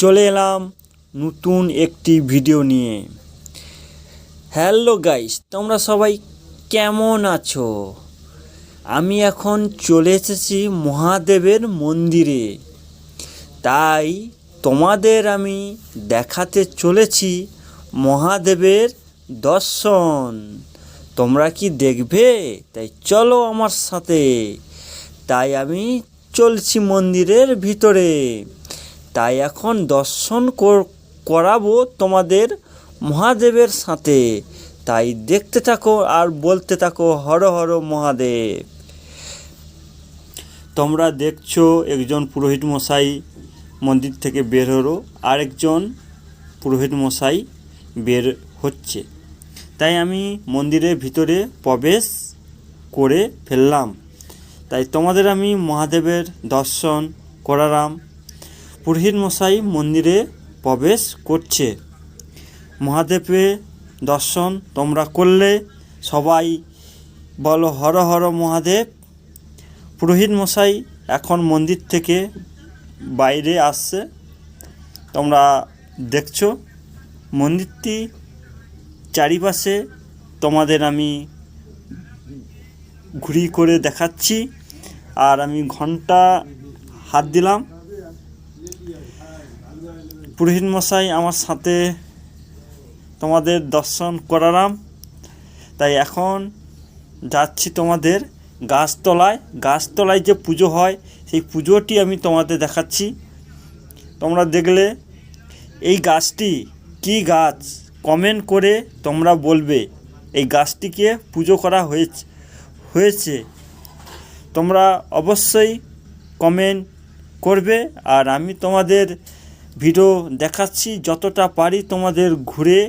চলে এলাম নতুন একটি ভিডিও নিয়ে। হ্যালো গাইস তোমরা সবাই কেমন আছো? আমি এখন চলে এসেছি মহাদেবের মন্দিরে। তাই তোমাদের আমি দেখাতে চলেছি মহাদেবের দর্শন। তোমরা কি দেখবে? তাই চলো আমার সাথে। তাই আমি চলছি মন্দিরের ভিতরে। তাই এখন দর্শন কর- করাবো তোমাদের মহাদেবের সাথে। তাই দেখতে থাকো আর বলতে থাকো, হর হর মহাদেব। তোমরা দেখছ একজন পুরোহিত মশাই মন্দির থেকে বের হলো, আরেকজন পুরোহিত মশাই বের হচ্ছে। তাই আমি মন্দিরের ভিতরে প্রবেশ করে ফেললাম। তাই তোমাদের আমি মহাদেবের দর্শন করালাম। পুরোহিত মশাই মন্দিরে প্রবেশ করছে। মহাদেবের দর্শন তোমরা করলে, সবাই বলো, হর হর মহাদেব। পুরোহিত মশাই এখন মন্দির থেকে বাইরে আসছে। তোমরা দেখছ, মন্দিরটি চারিপাশে তোমাদের আমি ঘুরি করে দেখাচ্ছি। আর আমি ঘণ্টা হাত দিলাম। পুরোহিত মশাই আমার সাথে তোমাদের দর্শন করালাম। তাই এখন যাচ্ছি তোমাদের গাছতলায়। গাছতলায় যে পুজো হয়, সেই পুজোটি আমি তোমাদের দেখাচ্ছি। তোমরা দেখলে এই গাছটি কি গাছ? কমেন্ট করে তোমরা বলবে এই গাছটিকে পুজো করা হয়েছে হয়েছে। তোমরা অবশ্যই কমেন্ট করবে। আর আমি তোমাদের ভিডিও দেখাচ্ছি যতটা পারি তোমাদের ঘুরে